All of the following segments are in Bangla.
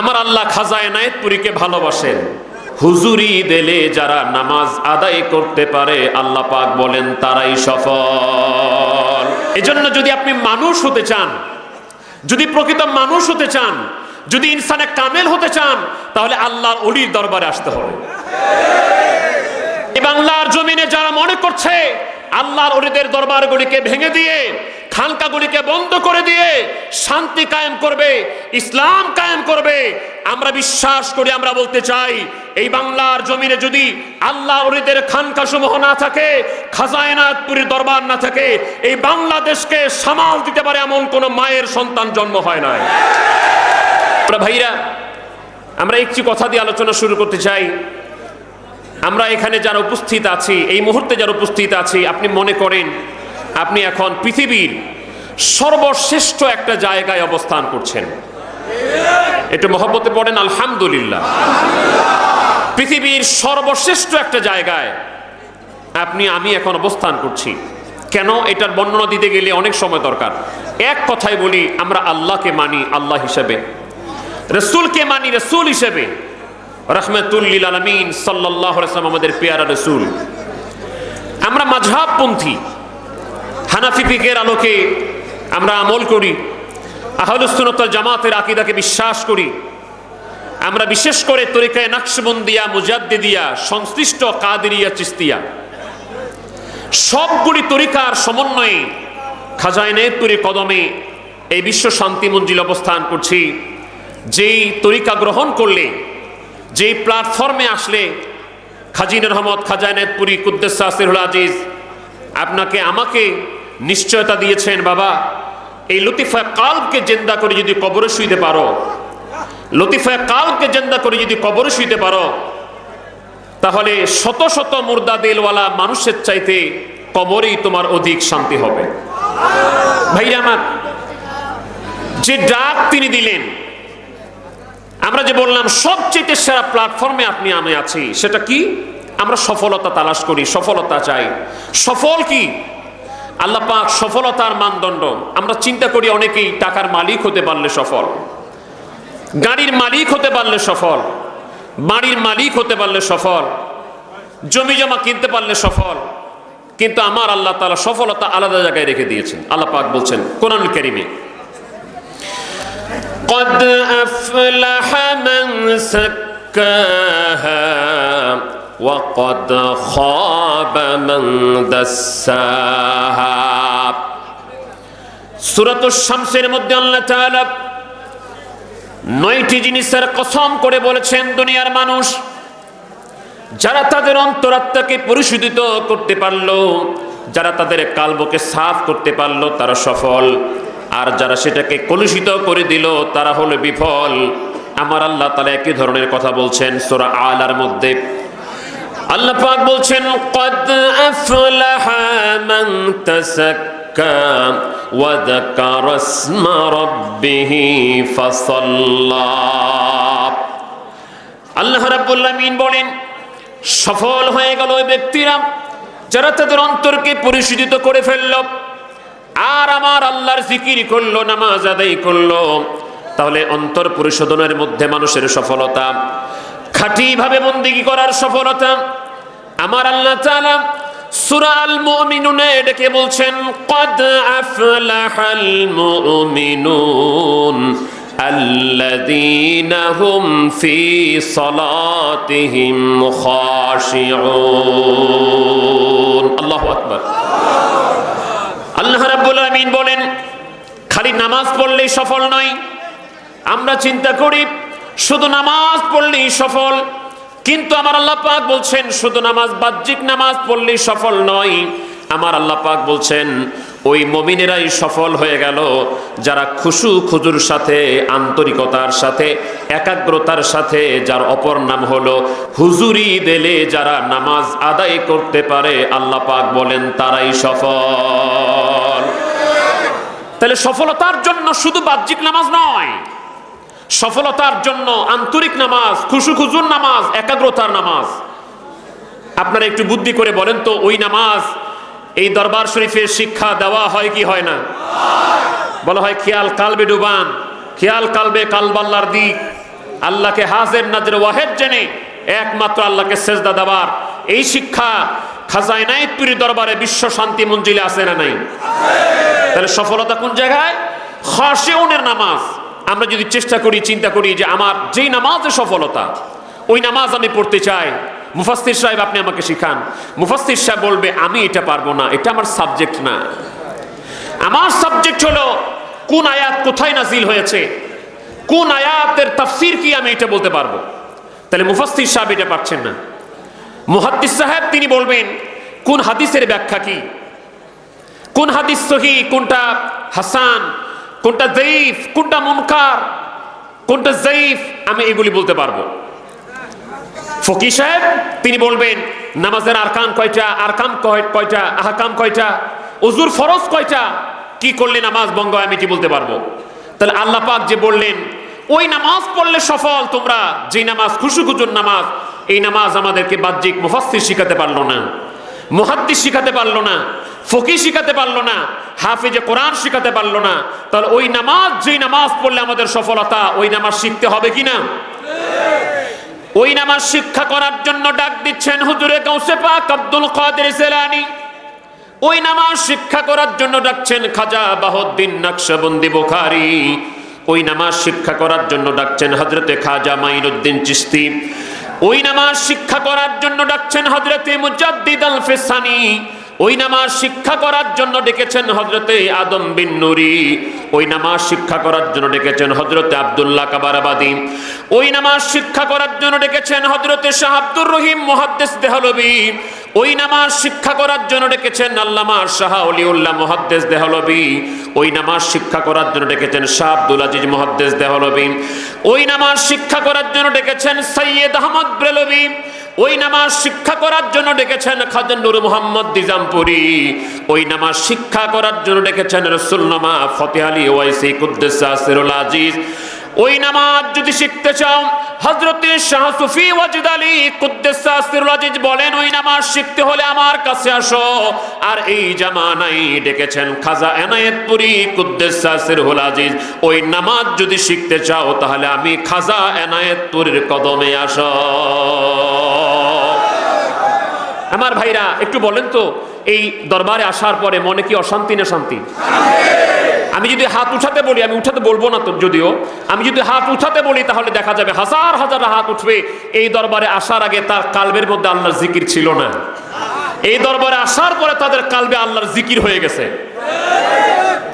আমার আল্লাহ খাজায় নায়তপুরীকে ভালোবাসেন। হুজুরি দেলে যারা নামাজ আদায় করতে পারে, আল্লাহ পাক বলেন তারাই সফল। এজন্য যদি আপনি মানুষ হতে চান, যদি প্রকৃত মানুষ হতে চান, যদি ইনসানে কামেল হতে চান, তাহলে আল্লাহর অলির দরবারে আসতে হবে। বাংলার জমিনে যারা মনে করছে আল্লাহর অলিদের দরবারগুলিকে ভেঙে দিয়ে, খানকাগুলিকে বন্ধ করে দিয়ে শান্তি কায়েম করবে, ইসলাম কায়েম করবে। আমরা বিশ্বাস করি, আমরা বলতে চাই, এই বাংলার জমিনে যদি আল্লাহ অলিদের খানকা সমূহ না থাকে খাজায়নাথপুরীর দরবার না থাকে, এই বাংলাদেশকে সামাল দিতে পারে এমন কোন মায়ের সন্তান জন্ম হয় নাই। ভাইরা, আমরা একটি কথা দিয়ে আলোচনা শুরু করতে চাই। আমরা এখানে যারা উপস্থিত আছি, এই মুহূর্তে যারা উপস্থিত আছি, আপনি মনে করেন আপনি এখন পৃথিবীর সর্বশ্রেষ্ঠ একটা জায়গায় অবস্থান করছেন। একটু মহব্বতে পড়েন, আলহামদুলিল্লাহ। পৃথিবীর সর্বশ্রেষ্ঠ একটা জায়গায় আপনি, আমি এখন অবস্থান করছি। কেন? এটার বর্ণনা দিতে গেলে অনেক সময় দরকার। এক কথায় বলি, আমরা আল্লাহকে মানি, আল্লাহ হিসেবে। রসুলকে মানি, রসুল হিসেবে। রহমতুল্লিল আলমিন সাল্লাহ আসলাম আমাদের পেয়ারা রসুল। আমরা মাঝহাবপন্থী, হানাফি ফিকের আলোকে আমরা আমল করি আহলুসুনতল জামাতের আকিদাকে বিশ্বাস করি। আমরা বিশেষ করে তরিকায় নাকশবন্দিয়া, মুজাদ্দিদিয়া, সংশ্লিষ্ট কাদেরিয়া, চিস্তিয়া। সবগুলি তরিকার সমন্বয়ে খাজাইনেতুরি কদমে এই বিশ্ব শান্তি মঞ্জিল অবস্থান করছি। যেই তরিকা গ্রহণ করলে যেই প্ল্যাটফর্মে আসলে খাজিন রহমদ খাজাইনেতপুরি কুদ্দেসাসিরুল আজিজ আপনাকে, আমাকে নিশ্চয়তা দিয়েছেন, বাবা। এই লতিফা কালকে জেন্দা করে যদি কবরে শুইতে পারো লতিফা কালকে জেন্দা করে যদি কবরে শুইতে পারো, তাহলে শত শত মুর্দা দিলওয়ালা মানুষের চাইতে কবরেই তোমার অধিক শান্তি হবে। ভাইরা আমার, যে ডাক তিনি দিলেন আমরা যে বললাম সবচেয়ে সেরা প্ল্যাটফর্মে আপনি আমি আছি, সেটা কি? আমরা সফলতা তালাশ করি, সফলতা চাই। সফল কি? আল্লাহ পাক সফলতার মানদণ্ড। আমরা চিন্তা করি অনেকেই টাকার মালিক হতে পারলে সফল, গাড়ির মালিক হতে পারলে সফল, বাড়ির মালিক হতে পারলে সফল জমি জমা কিনতে পারলে সফল, কিন্তু আমার আল্লাহ তালা সফলতা আলাদা জায়গায় রেখে দিয়েছেন। আল্লাহ পাক বলছেন কোরআন কারিমে। قد أفلح من سكاها وقد خاب من دساها সূরাত শামসের মধ্যে আল্লাহ তাআলা নয়টি জিনিসের কসম করে বলেছেন দুনিয়ার মানুষ যারা তাদের অন্তরাত্মাকে পরিশোধিত করতে পারলো যারা তাদের কালবকে সাফ করতে পারলো তারা সফল আর যারা সেটাকে কলুষিত করে দিল, তারা হলো বিফল। আমার আল্লাহ তালা একই ধরনের কথা বলছেন সোরা আলার মধ্যে। আল্লাহ পাক বলছেন, কদ ওয়া আল্লাহ রাব্বুল বলেন, সফল হয়ে গেল ওই ব্যক্তিরা যারা তাদের অন্তরকে পরিশোধিত করে ফেলল। আর আমার আল্লাহর জিকির করলো নামাজ আদায় করলো তাহলে অন্তর পরিশোধনের মধ্যে মানুষের সফলতা খাঁটিভাবে বন্দিগি করার সফলতা আমার আল্লাহ তাআলা সূরা আল মুমিনুনে ডেকে বলছেন কদ আফলাহাল মুমিনুন الذين هم في صلاتهم خاشعون الله أكبر আল্লাহ রাব্বুল আলামিন বলেন, খালি নামাজ পড়লেই সফল নয়। আমরা চিন্তা করি, শুধু নামাজ পড়লেই সফল, কিন্তু আমার আল্লাহ পাক বলছেন, শুধু নামাজ বাহ্যিক নামাজ পড়লেই সফল নয়। আমার আল্লাহ পাক বলছেন, ওই মমিনেরাই সফল হয়ে গেল, যারা খুশু খুজুর সাথে, আন্তরিকতার সাথে, একাগ্রতার সাথে, যার অপর নাম হলো হুজুরি দেলে যারা নামাজ আদায় করতে পারে, আল্লাহ পাক বলেন, তারাই সফল। তাহলে সফলতার জন্য শুধু বাহ্যিক নামাজ নয়, সফলতার জন্য আন্তরিক নামাজ, খুশু খুজুর নামাজ, একাগ্রতার নামাজ। আপনারা একটু বুদ্ধি করে বলেন তো, ওই নামাজ, এই দরবার শরীফের শিক্ষা দেওয়া হয় কি হয় না? বলা হয়, খেয়াল কালবে ডুবান, খেয়াল কালবে কালবাল্লার দিক। আল্লাহকে হাজের নাজের ওয়াহেদ জেনে একমাত্র আল্লাহকে সেজদা দেওয়ার। এই শিক্ষা খাজায় নাইতুরি দরবারে বিশ্ব শান্তি মঞ্জিলে আছে না নাই? তাহলে সফলতা কোন জায়গায়? খাসেউনের নামাজ। আমরা যদি চেষ্টা করি, চিন্তা করি যে আমার যেই নামাজে সফলতা, ওই নামাজ আমি পড়তে চাই। মুফাস্তির সাহেব, আপনি আমাকে শিখান। মুফাস্তির সাহেব বলবে, আমি এটা পারব না, এটা আমার সাবজেক্ট না। আমার সাবজেক্ট হলো, কোন আয়াত কোথায় নাজিল হয়েছে? কোন আয়াতের তাফসির কি আমি এটা বলতে পারব? তাহলে মুফাস্তির সাহেব এটা পারছেন না। মুহাদ্দিস সাহেব, তিনি বলবেন, কোন হাদিসের ব্যাখ্যা কি? কোন হাদিস সহি, কোনটা হাসান, কোনটা জয়ীফ, কোনটা মুনকার, কোনটা জয়ীফ, আমি এগুলি বলতে পারব। ফকি সাহেব, তিনি বলবেন, নামাজের আরকান কয়টা, আরকাম কয়- কয়টা, আহকাম কয়টা, উজুর ফরজ কয়টা, কি করলে নামাজ বঙ্গ আমি কি বলতে পারব। তাহলে আল্লাহ পাক যে বললেন, ওই নামাজ পড়লে সফল তোমরা যে নামাজ খুশু খুজুর নামাজ, এই নামাজ আমাদেরকে বাহ্যিক মুফাস্সির শিখাতে পারল না। মুহাদ্দিস শিখাতে পারল না ফকি শিখাতে পারল না, হাফিজে কোরআন শিখাতে পারল না, তাহলে ওই নামাজ, যেই নামাজ পড়লে আমাদের সফলতা, ওই নামাজ শিখতে হবে কি না? ওই নামাজ শিক্ষা করার জন্য ডাক দিচ্ছেন হুজুরে কাউসে পাক আব্দুল কাদের সেলানি ওই নামাজ শিক্ষা করার জন্য ডাকছেন খাজা বাহুদ্দিন নকশবন্দি বুখারি। ওই নামাজ শিক্ষা করার জন্য ডাকছেন হজরতে খাজা মাইনুদ্দিন চিস্তি ওই নামাজ শিক্ষা করার জন্য ডাকছেন হজরতে মুজাদ্দিদ আল ফেসানি ওই নামাজ শিক্ষা করার জন্য ডেকেছেন হজরতে আদম বিন নুরি। ওই নামাজ শিক্ষা করার জন্য ডেকেছেন হজরতে আব্দুল্লাহ কাবারাবাদি। ওই নামাজ শিক্ষা করার জন্য ডেকেছেন হজরতে শাহ আব্দুর রহিম মহাদ্দেশ দেহলবি। ওই নামাজ শিক্ষা করার জন্য ডেকেছেন আল্লামা শাহ অলিউল্লাহ মুহাদ্দিস দেহলবি। ওই নামাজ শিক্ষা করার জন্য ডেকেছেন শাহ আব্দুল আজিজ মুহাদ্দিস দেহলবি। ওই নামাজ শিক্ষা করার জন্য ডেকেছেন সৈয়দ আহমদ ব্রেলবি ওই নামাজ শিক্ষা করার জন্য ডেকেছেন খাজান নুর মোহাম্মদ দিজামপুরি। ওই নামাজ শিক্ষা করার জন্য ডেকেছেন রসুল্লামা ফতে আলী ওয়াইসি কুদ্দেস আসিরুল আজিজ। ওই নামাজ যদি শিখতে চাও হজরতে শাহ সুফি ওয়াজিদ আলী আজিজ বলেন, ওই নামাজ শিখতে হলে আমার কাছে আসো। আর এই জামানাই ডেকেছেন খাজা এনায়েতপুরি কুদ্দেস আসিরুল আজিজ। ওই নামাজ যদি শিখতে চাও, তাহলে আমি খাজা এনায়েতপুরীর কদমে আসো। আমার ভাইরা, একটু বলেন তো, এই দরবারে আসার পরে মনে কি অশান্তি না শান্তি? আমি যদি হাত উঠাতে বলি, আমি উঠাতে বলব না তো যদিও, আমি যদি হাত উঠাতে বলি তাহলে দেখা যাবে হাজার হাজার হাত উঠবে। এই দরবারে আসার আগে তার কালবের মধ্যে আল্লাহর জিকির ছিল না। এই দরবারে আসার পরে তাদের কালবে আল্লাহর জিকির হয়ে গেছে।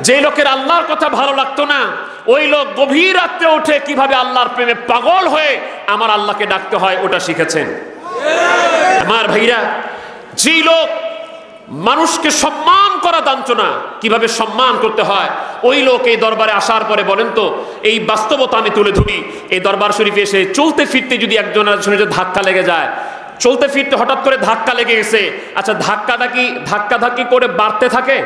যে লোকের আল্লাহর কথা ভালো লাগতো না, ওই লোক গভীর রাত্রে উঠে কীভাবে আল্লাহর প্রেমে পাগল হয়ে আমার আল্লাহকে ডাকতে হয়, ওটা শিখেছেন। আমার ভাইরা, যেই লোক মানুষকে সম্মান করা জানতো না কীভাবে সম্মান করতে হয়? ওই লোক এই দরবারে আসার পরে বলেন তো, এই বাস্তবতা আমি তুলে ধরি। এই দরবার শরীফে এসে চলতে ফিরতে যদি একজনের শরীরে ধাক্কা লেগে যায়। চলতে ফিরতে হঠাৎ করে ধাক্কা লেগে গেছে। আচ্ছা ধাক্কাটা কি ধাক্কা ধাক্কি করে বাড়তে থাকে?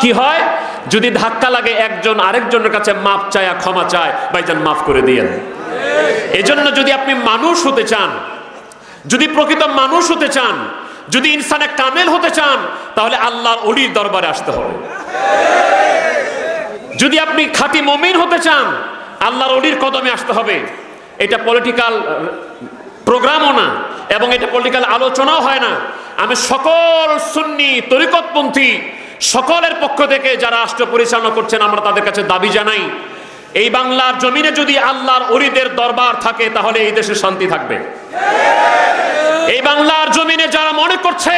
কি হয়? যদি ধাক্কা লাগে, একজন আরেকজনের কাছে মাপ চায় ক্ষমা চায়। ভাইজান মাফ করে দিয়েন এজন্য যদি আপনি মানুষ হতে চান, যদি প্রকৃত মানুষ হতে চান যদি ইনসানে কামেল হতে চান, তাহলে আল্লাহর অলির দরবারে আসতে হবে। যদি আপনি খাঁটি মমিন হতে চান, আল্লাহর অলির কদমে আসতে হবে। এটা পলিটিক্যাল প্রোগ্রামও না, এবং এটা পলিটিক্যাল আলোচনাও হয় না। আমি সকল সুন্নি তরিকতপন্থী সকলের পক্ষ থেকে যারা রাষ্ট্র পরিচালনা করছেন, আমরা তাদের কাছে দাবি জানাই, এই বাংলার জমিনে যদি আল্লাহর অলিদের দরবার থাকে, তাহলে এই দেশে শান্তি থাকবে। এই বাংলার জমিনে যারা মনে করছে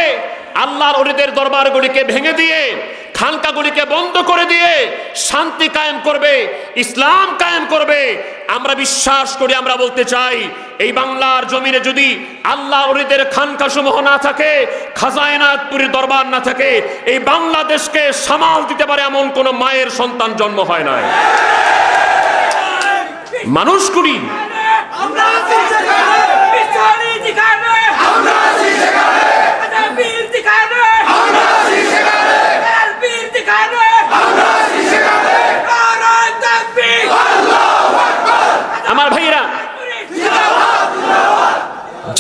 আল্লাহর অলিদের দরবারগুলিকে ভেঙে দিয়ে, খানকাগুলিকে বন্ধ করে দিয়ে শান্তি কায়েম করবে, ইসলাম কায়েম করবে, আমরা বিশ্বাস করি, আমরা বলতে চাই, এই বাংলার জমিনে যদি আল্লাহ ওরিদের খানকা সমূহ না থাকে খাজায়নাথপুরীর দরবার না থাকে, এই বাংলাদেশকে সামাল দিতে পারে এমন কোন মায়ের সন্তান জন্ম হয় নাই। মানুষগুলি আমরা আমরা ভাইয়েরা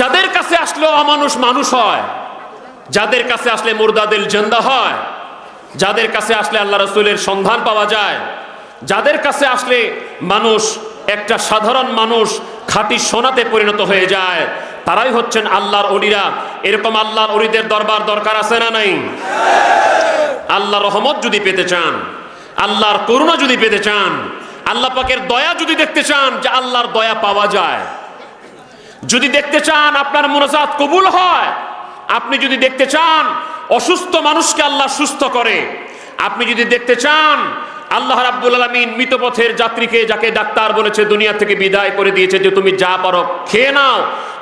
যাদের কাছে আসলেও অমানুষ মানুষ হয় যাদের কাছে আসলে মুর্দাদিল জেন্দা হয় যাদের কাছে আসলে আল্লাহ রসুলের সন্ধান পাওয়া যায় যাদের কাছে আসলে মানুষ একটা সাধারণ মানুষ খাঁটি সোনাতে পরিণত হয়ে যায়। তারাই হচ্ছেন আল্লাহর অলিরা। এরকম আল্লাহর অলিদের দরবার দরকার আছে না নাই? আল্লাহ রহমত যদি পেতে চান, আল্লাহর করুণা যদি পেতে চান, আল্লাহ পাকের দয়া যদি দেখতে চান যে আল্লাহর দয়া পাওয়া যায়। যদি দেখতে চান আপনার মোনাজাত কবুল হয়, আপনি যদি দেখতে চান অসুস্থ মানুষকে আল্লাহ সুস্থ করে, আপনি যদি দেখতে চান আল্লাহ রাব্বুল আলামিন মৃতপথের যাত্রীকে যাকে ডাক্তার বলেছে দুনিয়া থেকে বিদায় করে দিয়েছে যে তুমি যা পারো খেয়ে নাও।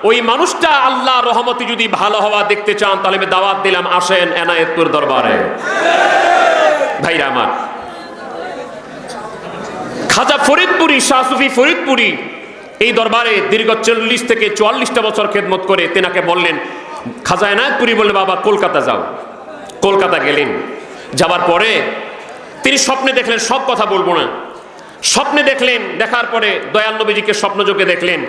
ওই মানুষটা আল্লাহ রহমতি যদি ভালো হওয়া দেখতে চান, তাহলে আমি দাওয়াত দিলাম, আসেন এনায়েতপুর দরবারে। ভাইরা আমার, খাজা ফরিদপুরি, শাহ সুফি ফরিদপুরি এই দরবারে দীর্ঘ চল্লিশ থেকে চুয়াল্লিশটা বছর খেদমত করে তেনাকে বললেন, খাজা এনায়তপুরি বললে, বাবা, কলকাতা যাও। কলকাতা গেলেন। যাবার পরে তিনি স্বপ্নে দেখলেন, সব কথা বলব না। স্বপ্নে দেখলেন, দেখার পরে দয়াল নবীজিকে স্বপ্নযোগে দেখলেন।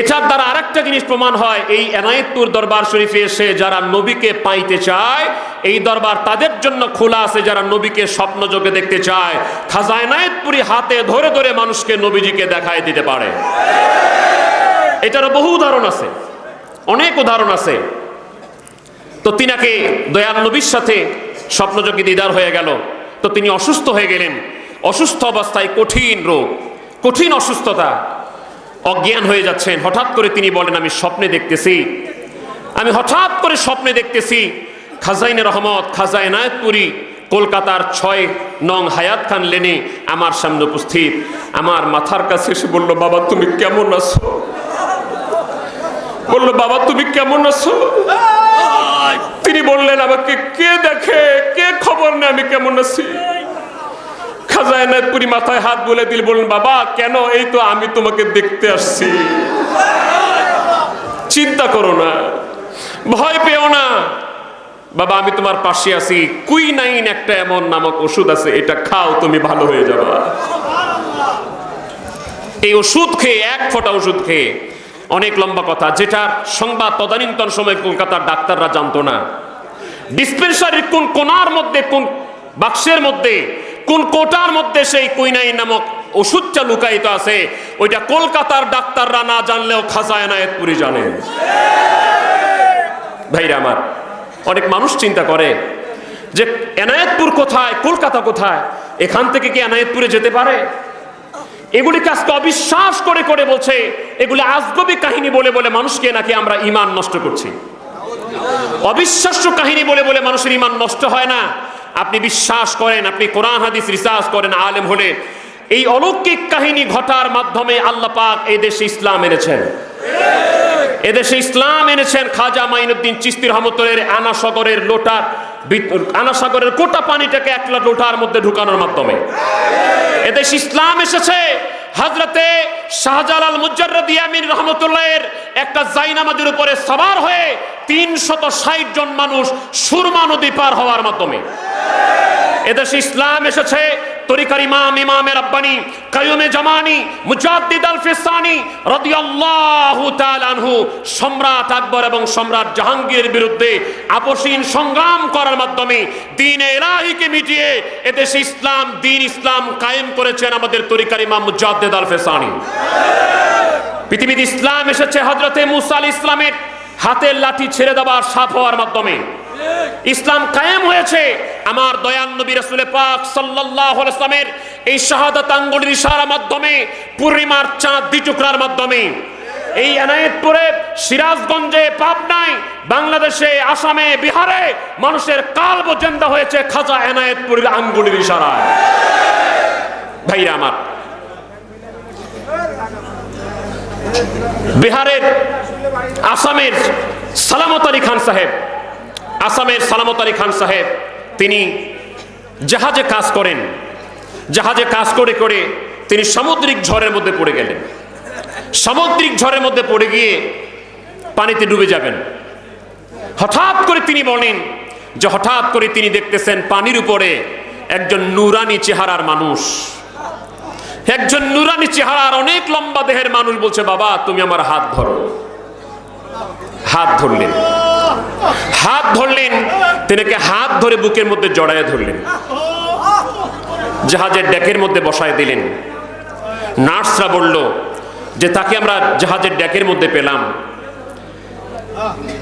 এটার দ্বারা আরেকটা জিনিস প্রমাণ হয়, এই এনায়েতপুর দরবার শরীফে এসে যারা নবীকে পাইতে চায়, এই দরবার তাদের জন্য খোলা আছে, যারা নবীকে স্বপ্ন স্বপ্নযোগে দেখতে চায়। খাজা এনায়েতপুরি হাতে ধরে ধরে মানুষকে নবীজিকে দেখায় দিতে পারে। এটারও বহু উদাহরণ আছে, অনেক উদাহরণ আছে। তো তিনাকে দয়াল নবীর সাথে স্বপ্নযোগী দিদার হয়ে গেল। তো তিনি অসুস্থ হয়ে গেলেন। অসুস্থ অবস্থায় কঠিন রোগ। কঠিন অসুস্থতা। অজ্ঞান হয়ে যাচ্ছেন। হঠাৎ করে তিনি বলেন, আমি স্বপ্নে দেখতেছি। আমি হঠাৎ করে স্বপ্নে দেখতেছি, খাজাইনে রহমত খাজা এনায়তপুরি কলকাতার ছয় নং হায়াত খান লেনে আমার সামনে উপস্থিত। আমার মাথার কাছে এসে বলল, বাবা, তুমি কেমন আছো? বলল, বাবা, তুমি কেমন আছো? তিনি বললেন, আমাকে কে দেখে, কে খবর নেই আমি কেমন আছি? খাজা এনায়তপুরি মাথায় হাত বলে দিল, বললেন, বাবা, কেন? এই তো আমি তোমাকে দেখতে আসছি। চিন্তা করো না, ভয় পেও না। বাবা, আমি তোমার পাশে আছি। কুইনাইন একটা এমন নামক ওষুধ আছে, এটা খাও, তুমি ভালো হয়ে যাবা। এই ওষুধ খেয়ে, এক ফোঁটা ওষুধ খেয়ে অনেক লম্বা কথা যেটার সংবাদ তদানীন্তন সময় কলকাতার ডাক্তাররা জানতো না। ডিসপেন্সারির কোন কোনার মধ্যে, কোন বাক্সের মধ্যে, কোন কোটার মধ্যে সেই কুইনাইন নামক ওষুধটা লুকায়িত আছে, ওইটা কলকাতার ডাক্তাররা না জানলেও খাজা এনায়েতপুরি জানেন ভাইরা আমার, অনেক মানুষ চিন্তা করে যে এনায়েতপুর কোথায়, কলকাতা কোথায়, এখান থেকে কি এনায়েতপুরে যেতে পারে? এগুলিকে আজকে অবিশ্বাস করে করে বলছে, এগুলি আজগবি কাহিনী বলে বলে মানুষকে নাকি আমরা ইমান নষ্ট করছি। অবিশ্বাস্য কাহিনী বলে বলে মানুষের ইমান নষ্ট হয় না। আপনি বিশ্বাস করেন, আপনি কোরআন, হাদিস, রিসার্চ করেন, আলেম হলে এই অলৌকিক কাহিনী ঘটার মাধ্যমে আল্লাহ পাক এই দেশে ইসলাম এনেছেন। এদেশে ইসলাম এনেছেন খাজা মাইনুদ্দিন চিস্তি রহমতুল্লের আনা সাগরের লোটার বিত- আনা কোটা পানিটাকে একলা লোটার মধ্যে ঢুকানোর মাধ্যমে। এদেশ ইসলাম এসেছে। হাজরতে শাহজালাল মুজারদি ইয়ামিন রহমতুল্লাহের একটা জাইনামাজের উপরে সবার হয়ে তিনশত ষাট জন মানুষ সুরমা নদী পার হওয়ার মাধ্যমে। এদেশে ইসলাম এসেছে। তরিকার ইমাম ইমামের আব্বানি কায়ুমে জামানি, মুজাদ্দিদ আল ফিসানি রাদিয়াল্লাহু তাআলা আনহু, সম্রাট আকবর এবং সম্রাট জাহাঙ্গীরের বিরুদ্ধে আপসীন সংগ্রাম করার মাধ্যমে দ্বীন ইলাহিকে মিটিয়ে এদেশে ইসলাম দ্বীন ইসলাম কায়েম করেছেন আমাদের তরিকার ইমাম মুজাদ্দিদ আল ফিসানি পৃথিবীতে ইসলাম এসেছে হজরতে মুসা আল ইসলামের হাতের লাঠি ছেড়ে দেওয়ার সাফ হওয়ার মাধ্যমে। ইসলাম কায়েম হয়েছে। আমার দয়ান নবী রাসূল পাক আলাইহি ইসলামের এই শাহাদাত আঙ্গুলের ইশারার মাধ্যমে, পূর্ণিমার চাঁদ দ্বিটুকরার মাধ্যমে। এই এনায়েতপুরে, সিরাজগঞ্জে, পাবনায়, বাংলাদেশে, আসামে, বিহারে মানুষের কালব জেন্দা হয়েছে খাজা এনায়েতপুরের আঙ্গুলের ইশারায় ভাইরা আমার, বিহারের, আসামের সালামত আলী খান সাহেব আসামের সালামত আলী খান সাহেব, তিনি জাহাজে কাজ করেন। জাহাজে কাজ করে করে তিনি সামুদ্রিক ঝড়ের মধ্যে পড়ে গেলেন। সামুদ্রিক ঝড়ের মধ্যে পড়ে গিয়ে পানিতে ডুবে যাবেন। হঠাৎ করে তিনি বলেন যে হঠাৎ করে তিনি দেখতেছেন পানির উপরে একজন নুরানি চেহারার মানুষ। একজন নুরানি চেহারার অনেক লম্বা দেহের মানুষ বলছে, বাবা, তুমি আমার হাত ধরো। হাত ধরলেন। হাত ধরলেন, তিনাকে হাত ধরে বুকের মধ্যে জড়ায় ধরলেন। জাহাজের ডেকের মধ্যে বসায় দিলেন। নার্সরা বলল, যে তাকে আমরা জাহাজের ডেকের মধ্যে পেলাম।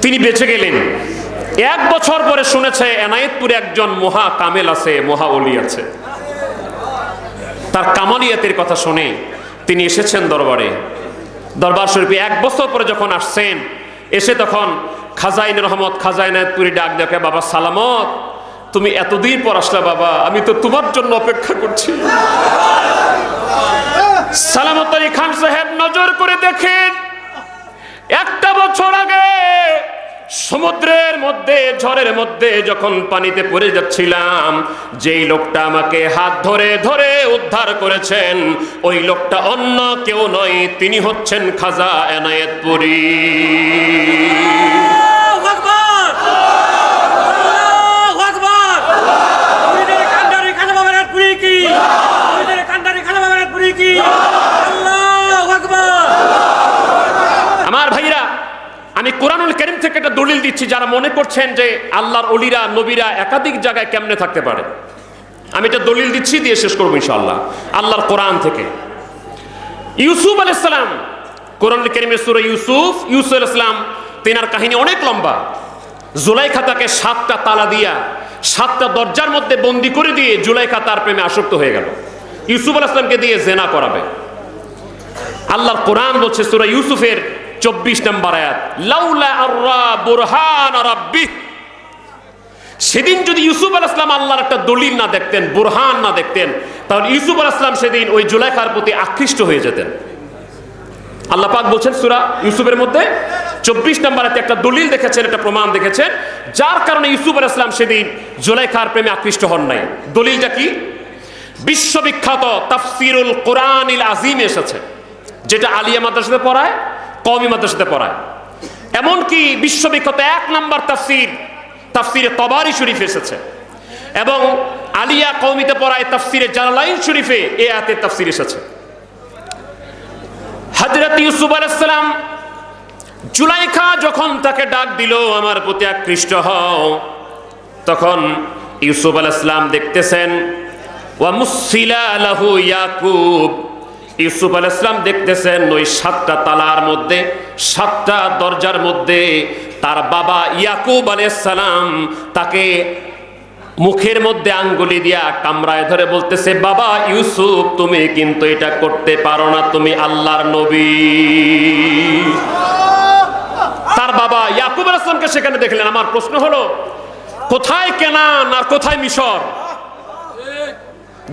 তিনি বেঁচে গেলেন। এক বছর পরে শুনেছে, এনায়েতপুরে একজন মহা কামেল আছে, মহা অলি আছে। তার কামালিয়াতের কথা শুনে তিনি এসেছেন দরবারে। দরবার শরীফে এক বছর পরে যখন আসছেন, এসে তখন খাজাইন রহমত খাজাইনায়তপুরি ডাক দেখে বাবা সালামত। তুমি এতদিন পর আসলে বাবা, আমি তো তোমার জন্য অপেক্ষা করছি। সালামত আলী খান সাহেব, নজর করে দেখেন। একটা বছর আগে সমুদ্রের মধ্যে, ঝড়ের মধ্যে যখন পানিতে পড়ে যাচ্ছিলাম, যেই লোকটা আমাকে হাত ধরে ধরে উদ্ধার করেছেন, ওই লোকটা অন্য কেউ নয়, তিনি হচ্ছেন খাজা এনায়েতপুরী আল্লাহু আকবার আল্লাহু আকবার মুরিদের কান্ডারি খাজা বাবার পুরি কি মুরিদের কান্ডারি খাজা বাবার পুরি কি আল্লাহু আকবার আমার ভাইরা, আমি কোরআনুল করিম থেকে একটা দলিল দিচ্ছি, যারা মনে করছেন যে আল্লাহর অলিরা নবীরা একাধিক জায়গায় কেমনে থাকতে পারে। আমি এটা দলিল দিচ্ছি, দিয়ে শেষ করব আল্লাহর কোরআন থেকে। ইউসুফ আলাইসালাম কোরআন করিমের সুরে ইউসুফ ইউসুফ তেনার কাহিনী অনেক লম্বা। জুলাইখা তাকে সাতটা তালা দিয়া, সাতটা দরজার মধ্যে বন্দি করে দিয়ে জুলাইখা তার প্রেমে আসক্ত হয়ে গেল। ইউসুফ আলাইসলামকে দিয়ে জেনা করাবে। আল্লাহর কোরআন বলছে, সুরা ইউসুফের চব্বিশ নম্বর আয়াত, লাউলা আররা বুরহান রাব্বি। সেদিন যদি ইউসুফ আল ইসলাম আল্লাহর একটা দলিল না দেখতেন, বুরহান না দেখতেন, তাহলে ইউসুফ আল ইসলাম সেদিন ওই জুলাইখার প্রতি আকৃষ্ট হয়ে যেতেন। আল্লাহ পাক বলছেন, সুরা ইউসুফের মধ্যে চব্বিশ নম্বরে একটা দলিল দেখেছেন, একটা প্রমাণ দেখেছেন, যার কারণে ইউসুফ আল ইসলাম সেদিন জুলাইখার প্রেমে আকৃষ্ট হন নাই। দলিলটা কি? বিশ্ববিখ্যাত তাফসিরুল কোরআনিল আজিম এসেছে, যেটা আলিয়া মাদ্রাসাতে পড়ায়, কওমি মাদ্রাসাতে পড়ায়। এমনকি বিশ্ববিখ্যাত এক নাম্বার তাফসির, তাফসিরে তবারি শরীফ এসেছে। এবং আলিয়া কওমিতে পড়ায় তাফসিরে জালালাইন শরীফে এ আতে তাফসির এসেছে। হযরত ইউসুফ আলাইহিস সালাম জুলাইখা যখন তাকে ডাক দিল, আমার প্রতি আকৃষ্ট হও। তখন ইউসুফ আলাইহিস সালাম দেখতেছেন ওয়া মুসিলা লাহু ইয়াকুব। ইউসুফ আলাইহিস সালাম দেখতেছেন ওই সাতটা তালার মধ্যে, সাতটা দরজার মধ্যে তার বাবা ইয়াকুব সালাম তাকে মুখের মধ্যে আঙ্গুলি দিয়া কামরায় ধরে বলতেছে, বাবা ইউসুফ, তুমি কিন্তু এটা করতে পারো না, তুমি আল্লাহর নবী। তার বাবা ইয়াকুব আলাইহিস সেখানে দেখলেন। আমার প্রশ্ন হলো, কোথায় কেনান আর কোথায় মিশর?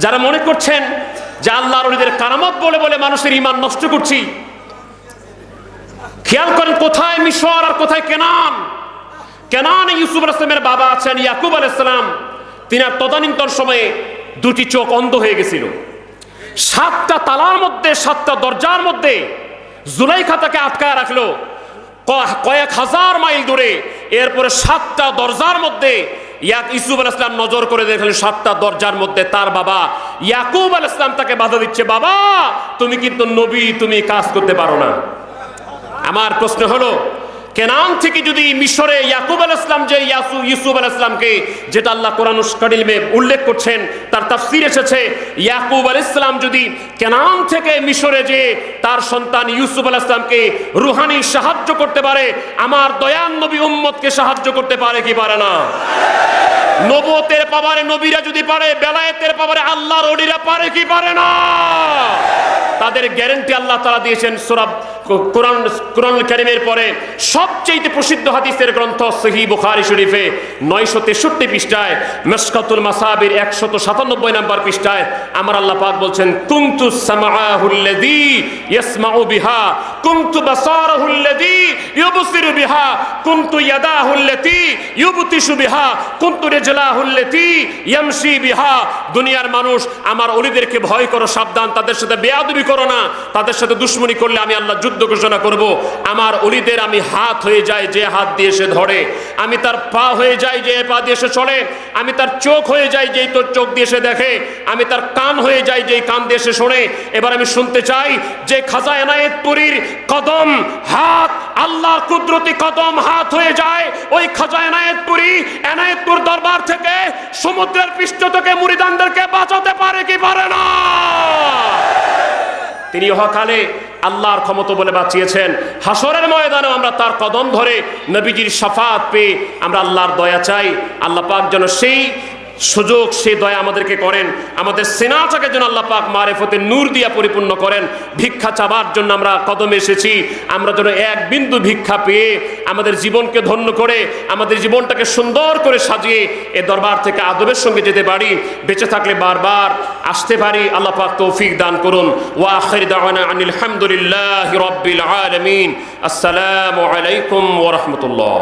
যারা মনে করছেন যে আল্লাহর ওলিদের কারামত বলে বলে মানুষের ইমান নষ্ট করছি, খেয়াল করেন কোথায় মিশর আর কোথায় কেনান? কেনান ইউসুফ আসলামের বাবা আছেন, ইয়াকুব আলাইসালাম আর তদানীন্তন সময়ে দুটি চোখ অন্ধ হয়ে গেছিল। সাতটা তালার মধ্যে, সাতটা দরজার মধ্যে জুলাইখা তাকে আটকায় রাখল। কয়েক হাজার মাইল দূরে, এরপরে সাতটা দরজার মধ্যে ইয়াক ইসুফ আল ইসলাম নজর করে দেখলেন সাতটা দরজার মধ্যে তার বাবা ইয়াকুব আল ইসলাম তাকে বাধা দিচ্ছে, বাবা, তুমি কিন্তু নবী, তুমি কাজ করতে পারো না। আমার প্রশ্ন হলো কেনান থেকে যদি মিশরে ইয়াকুব আল ইসলাম, যে ইয়াসু, ইউসুফ আল ইসলামকে, যেটা আল্লাহ কোরআন কারিমে উল্লেখ করছেন, তার তাফসির এসেছে, ইয়াকুব আল ইসলাম যদি কেনান থেকে মিশরে যে তার সন্তান ইউসুফ আল ইসলামকে রুহানি সাহায্য করতে পারে, আমার দয়ান নবী উম্মতকে সাহায্য করতে পারে কি পারে না? নবতের পাবারে নবীরা যদি পারে, বেলায়েতের পাবারে আল্লাহর ওলিরা পারে কি পারে না? তাদের গ্যারেন্টি আল্লাহ তারা দিয়েছেন সুরাব কোরআন কোরআন কারিমের পরে সবচেয়ে প্রসিদ্ধ হাদিসের গ্রন্থ সহি বুখারি শরীফে নয়শো তেষট্টি পৃষ্ঠায় মেসকাতুল মাসাবির একশত সাতানব্বই নাম্বার পৃষ্ঠায় আমার আল্লাহ পাক বলছেন, কুন্তু সামাহুল্লাযী ইয়াসমাউ বিহা, কুন্তু বাসারাহুল্লাযী ইউবসিরু বিহা কুন্তু ইয়াদাহুল্লাতী ইউবতিশু বিহা কুন্তু রিজলাহুল্লাতী ইয়ামশি বিহা। দুনিয়ার মানুষ আমার অলিদেরকে ভয় করো, সাবধান, তাদের সাথে বেয়াদবি করো না। তাদের সাথে দুশ্মনী করলে আমি আল্লাহ যুদ্ধ ঘোষণা করব। আমার অলিদের আমি হাত হয়ে যাই যে হাত দিয়ে সে ধরে। আমি তার পা হয়ে যাই যে পা দিয়ে সে চলে। আমি তার চোখ হয়ে যাই যেই তোর চোখ দিয়ে সে দেখে। আমি তার কান হয়ে যাই যেই কান দিয়ে সে শোনে। এবার আমি শুনতে চাই যে খাজা এনায়েতপুরীর কদম হাত আল্লাহ কুদরতি কদম হাত হয়ে যায়। ওই খাজা এনায়েতপুরী, এনায়েতপুর দরবার থেকে সমুদ্রের পৃষ্ঠ থেকে মুরিদানদেরকে বাঁচাতে পারে কি পারে না? তিনি হকালে আল্লাহর ক্ষমতা বলে বাঁচিয়েছেন। হাসরের ময়দানে আমরা তার কদম ধরে নবীজির সাফাত পেয়ে আমরা আল্লাহর দয়া চাই। আল্লাহ পাক যেন সেই সুযোগ সেই দয়া আমাদেরকে করেন। আমাদের সেনাটাকে যেন আল্লাহ পাক মারেফতের নূর দিয়া পরিপূর্ণ করেন। ভিক্ষা চাবার জন্য আমরা কদমে এসেছি। আমরা যেন এক বিন্দু ভিক্ষা পেয়ে আমাদের জীবনকে ধন্য করে, আমাদের জীবনটাকে সুন্দর করে সাজিয়ে এ দরবার থেকে আদবের সঙ্গে যেতে পারি। বেঁচে থাকলে বারবার আসতে পারি। আল্লাহ পাক তৌফিক দান করুন। আনিল আসসালামু আলাইকুম ওয়া রাহমাতুল্লাহ।